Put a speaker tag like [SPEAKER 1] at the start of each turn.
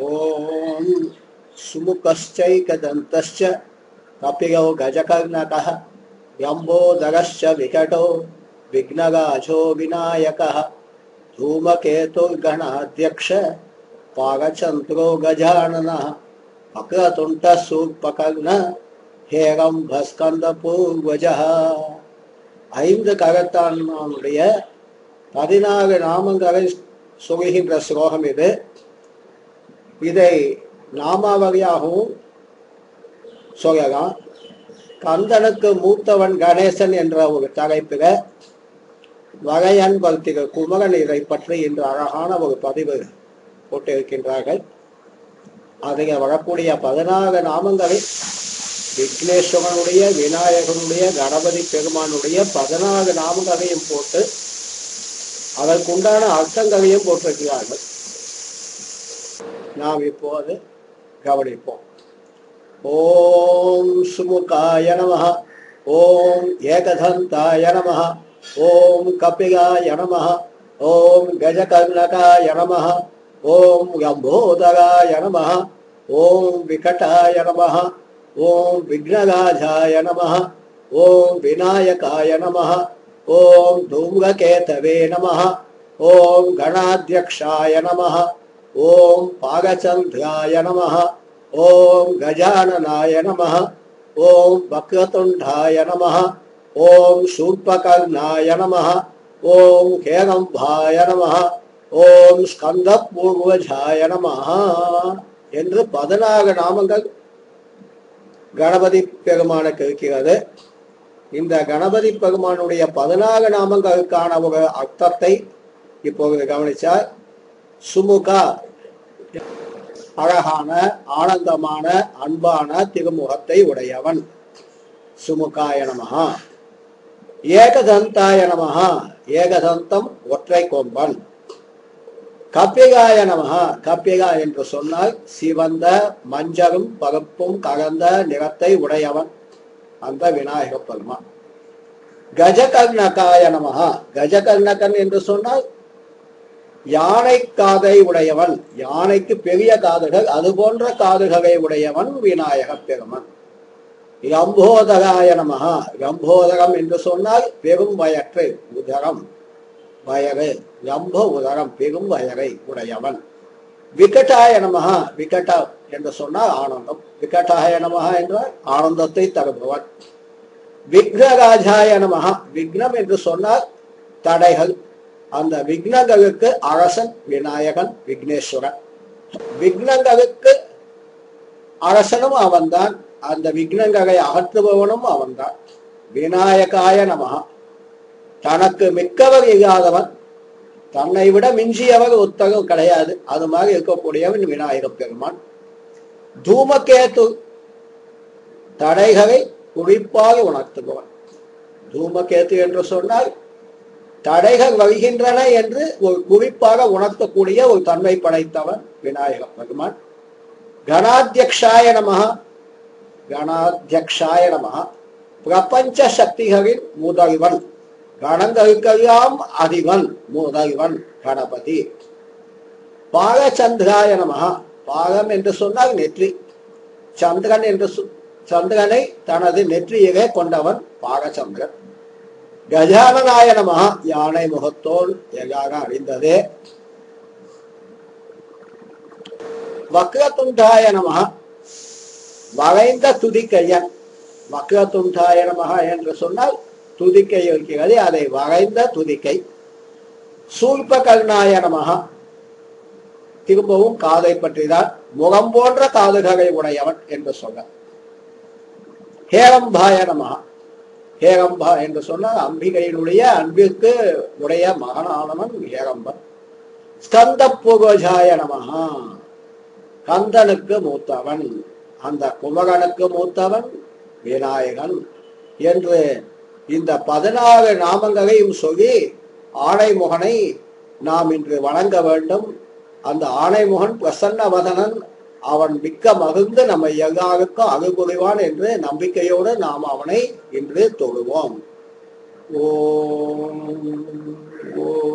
[SPEAKER 1] ॐ सुमुखश्चैकदन्तश्च कपिलो गजकर्णकः व्यम्बोदरश्च विकटो विघ्नगाझो विनायकः धूमकेतुर्गणाध्यक्ष पागचन्द्रो गजाननः वक्रतुण्डः सूर्पकर्ण ஹேகம்பஸ்கந்தபூர்வஜः ஐந்து கரத்தானுடைய பதினாறு நாமங்களை சொல்கின்ற ஸ்லோகம் இது இதை நாமாவளியாகவும் சொல்லலாம் கந்தனுக்கு மூத்தவன் கணேசன் என்ற ஒரு தலைப்பில வகையன் பக்திக குமரன் இதை பற்றி இன்று அழகான ஒரு பதிவு போட்டிருக்கின்றார்கள். அதில் வரக்கூடிய பதினாறு நாமங்களை விக்னேஸ்வரனுடைய விநாயகனுடைய கணபதி பெருமானுடைய பதினாறு நாமங்களையும் போட்டு அதற்குண்டான அர்த்தங்களையும் போட்டிருக்கிறார்கள். நாம் இப்போது கவனிப்போம். ஓம் சுமுகாய நம ஓம் ஏகதந்தாய நம ஓம் கபிகாய நம ஓம் கஜகர்ணகாய நம ஓம் லம்போதராய நம ஓம் விகட்டாய நம ஓம் விக்னராஜாய நம ஓம் விநாயகாய நம ஓம் தூங்ககேதவே நம ஓம் கணாத்தியக்ஷாய நம ஓம் பாகச்சந்திராய நம ஓம் கஜானனாய நம ஓம் வக்ரதுண்டாய நம ஓம் சூர்பகர்ணாய நம ஓம் கேரம்பாய நம ஓம் ஸ்கந்தபூர்வஜாய நம என்று பதினாறு நாமங்கள் கணபதி பெருமானுக்கு இருக்கிறது இந்த கணபதி பெருமானுடைய பதினாறு நாமங்களுக்கான ஒரு அர்த்தத்தை இப்பொழுது கவனிச்சால் சுமுகா அழகான ஆனந்தமான அன்பான திருமுகத்தை உடையவன். சுமுகாய நமகா ஏகதந்தாய நமகா ஏகதந்தம் ஒற்றை கொம்பன். கப்பிகாய நமகா கப்பிகா என்று சொன்னால் சிவந்த மஞ்சளும் பருப்பும் கலந்த நிறத்தை உடையவன் அந்த விநாயக பெருமான். கஜகர்ணகாய நமகா கஜகர்ணகன் என்று சொன்னால் யானை காதை உடையவன் யானைக்கு பெரிய காதுகள் அது போன்ற காதுகளை உடையவன் விநாயக பெருமன். ரம்போதகாய நமகா ரம்போதகம் என்று சொன்னால் பெரும் வயற்று உதரம் வயறு. ரம்ப உதரம் பெரும் வயரை உடையவன். விகட்டாய நமகா விகட்ட என்று சொன்னால் ஆனந்தம். விகட்டாய நமகா என்றால் ஆனந்தத்தை தருபவன். விக்னராஜாய நமகா விக்னம் என்று சொன்னால் தடைகள். அந்த விக்னங்களுக்கு அரசன் விநாயகன் விக்னேஸ்வரன். விக்னங்களுக்கு அரசனும் அவன்தான். அந்த விக்னங்களை அகற்றுபவனும் அவன்தான். விநாயகாய நமகா தனக்கு மிக்கவர் இல்லாதவன் தன்னை விட மிஞ்சியவர் ஒத்தகம் கிடையாது. அது மாதிரி இருக்கக்கூடியவன் விநாயக பெருமான். தூமகேது தடைகளை குறிப்பாக உணர்த்துபவன். தூமகேத்து என்று சொன்னால் தடைகள் வருகின்றன என்று ஒரு குறிப்பாக உணர்த்தக்கூடிய ஒரு தன்மை படைத்தவன் விநாயக பெருமான் கணாத்தியக்ஷாய நமகா கணாத்தியக்ஷாய நமகா பிரபஞ்ச சக்திகளின் முதல்வன். கணங்களுக்கெல்லாம் அதிவன் முதல்வன் கணபதி. பாலச்சந்திராய நமகா பாகம் என்று சொன்னால் நெற்றி. சந்திரன் என்று சந்திரனை தனது நெற்றியிலே கொண்டவன் பாகச்சந்திரன் கஜானனாய நமகா யானை முகத்தோல் எகாக அறிந்ததே. வக்ரதுண்டாய நமகா வளைந்த துதிக்கையன். வக்ரதுண்டாய நமகா என்று சொன்னால் துதிக்கை இருக்கிறது அதை வளைந்த துதிக்கை. சூல்ப கல்நாய நமகா திரும்பவும் காதை பற்றிதான் முகம் போன்ற காதுகளை உடையவன் என்று சொன்னார். ஹேரம்பாய நமகா ஹேகம்பா என்று சொன்னால் அம்பிகையினுடைய அன்பிற்கு உடைய மகனானவன் ஹேகம்பன் ஸ்கந்த புகஜாய நமகா கந்தனுக்கு மூத்தவன். அந்த குமரனுக்கு மூத்தவன் விநாயகன் என்று இந்த பதினாறு நாமங்களையும் சொல்லி ஆணைமுகனை நாம் இன்று வணங்க வேண்டும். அந்த ஆணைமுகன் பிரசன்ன வதனன் அவன் மிக்க மகிழ்ந்து நம்ம எல்லாருக்கும் அருள்புரிவான் என்று நம்பிக்கையோடு நாம் அவனை இன்று தொழுவோம். ஓம் ஓம்.